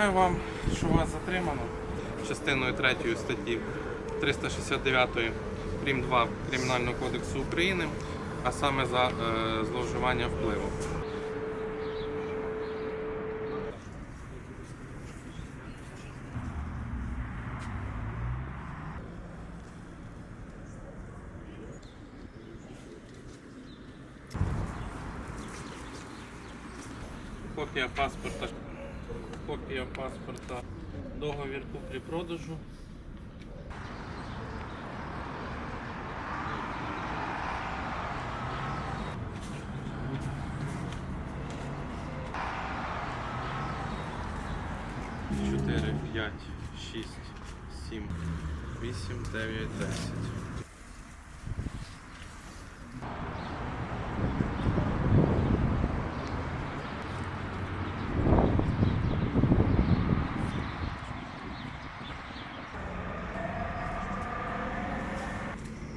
Повідомляю вам, що вас затримано частиною 3 статті 369 прим. 2 Кримінального кодексу України, а саме за е, зловживання впливом. Копія паспорта, копія паспорта, договір куплі-продажу. Чотири, п'ять, шість, сім, вісім, дев'ять, десять.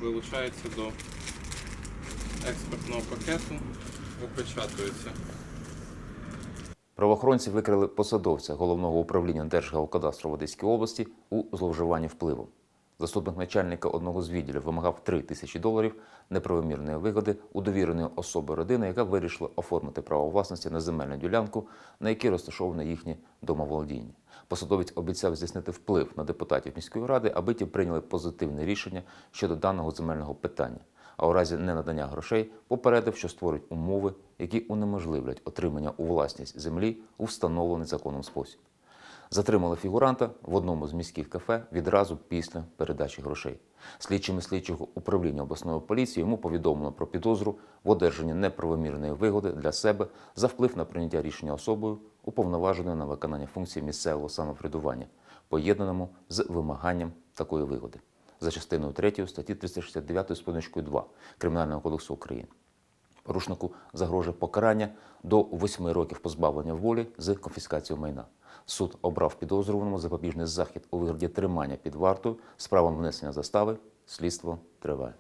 Вилучається до експортного пакету, опечатується. Правоохоронці викрили посадовця головного управління Держгеокадастру в Одеській області у зловживанні впливом. Заступник начальника одного з відділів вимагав 3 тисячі доларів неправомірної вигоди у довіреної особи родини, яка вирішила оформити право власності на земельну ділянку, на якій розташоване їхнє домоволодіння. Посадовець обіцяв здійснити вплив на депутатів міської ради, аби ті прийняли позитивне рішення щодо даного земельного питання. А у разі ненадання грошей попередив, що створить умови, які унеможливлять отримання у власність землі у встановлений законом спосіб. Затримали фігуранта в одному з міських кафе відразу після передачі грошей. Слідчими слідчого управління обласної поліції йому повідомлено про підозру в одержанні неправомірної вигоди для себе за вплив на прийняття рішення особою, уповноваженою на виконання функцій місцевого самоврядування, поєднаному з вимаганням такої вигоди за частиною 3 статті 369 з позначкою 2 Кримінального кодексу України. Порушнику загрожує покарання до 8 років позбавлення волі з конфіскацією майна. Суд обрав підозрюваному запобіжний захід у вигляді тримання під вартою з правом внесення застави. Слідство триває.